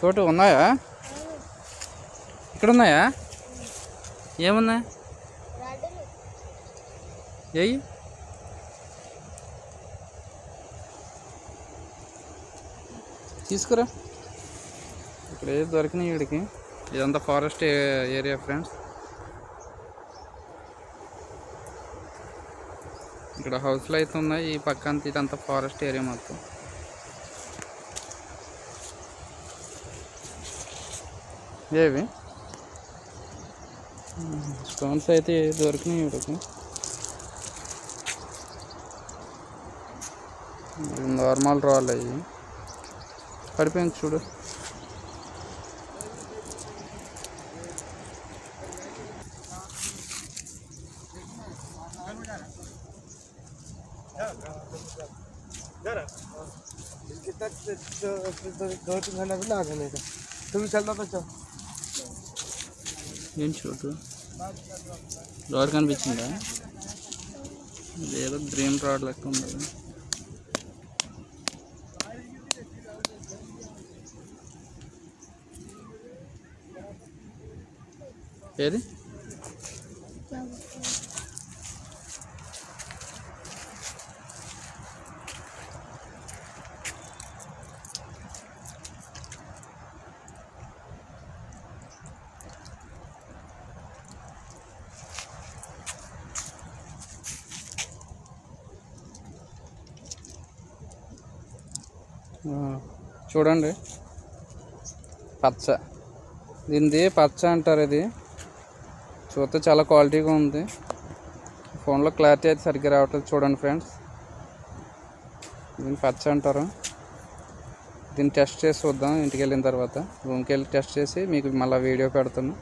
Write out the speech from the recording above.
తోట ఉన్నాయా? ఇక్కడ ఉన్నాయా ఏమున్నాయి? ఏయి. తీసుకురా. ఇక్కడ ఏది దొరికినాయి వీడికి ఇదంతా ఫారెస్ట్ ఏరియా ఫ్రెండ్స్. ఇక్కడ హౌస్లు అయితే ఉన్నాయి. ఈ పక్క అంతా ఇదంతా ఫారెస్ట్ ఏరియా మొత్తం. ఏవి స్టోన్స్ అయితే దొరికినాయి వీడికి నార్మల్ రాళ్ళు అయ్యి పడిపోయింది చూడు कितना दो तीन घंटा भी ना आने का तुम भी चलता तो चल ఏం చూడు? రాడ్ కనిపించిందా? ఏదో డ్రీమ్ రాడ్ లెక్క ఉంది ఏది? చూడండి. పచ్చ. దీనిది పచ్చ అంటారు ఇది. చూస్తే చాలా క్వాలిటీగా ఉంది. ఫోన్లో క్లారిటీ అయితే సరిగ్గా రావట్లేదు చూడండి ఫ్రెండ్స్. దీన్ని పచ్చ అంటారు. దీన్ని టెస్ట్ చేసి చూద్దాం. ఇంటికి వెళ్ళిన తర్వాత రూమ్కి వెళ్ళి టెస్ట్ చేసి మీకు మళ్ళీ వీడియో పెడతాను.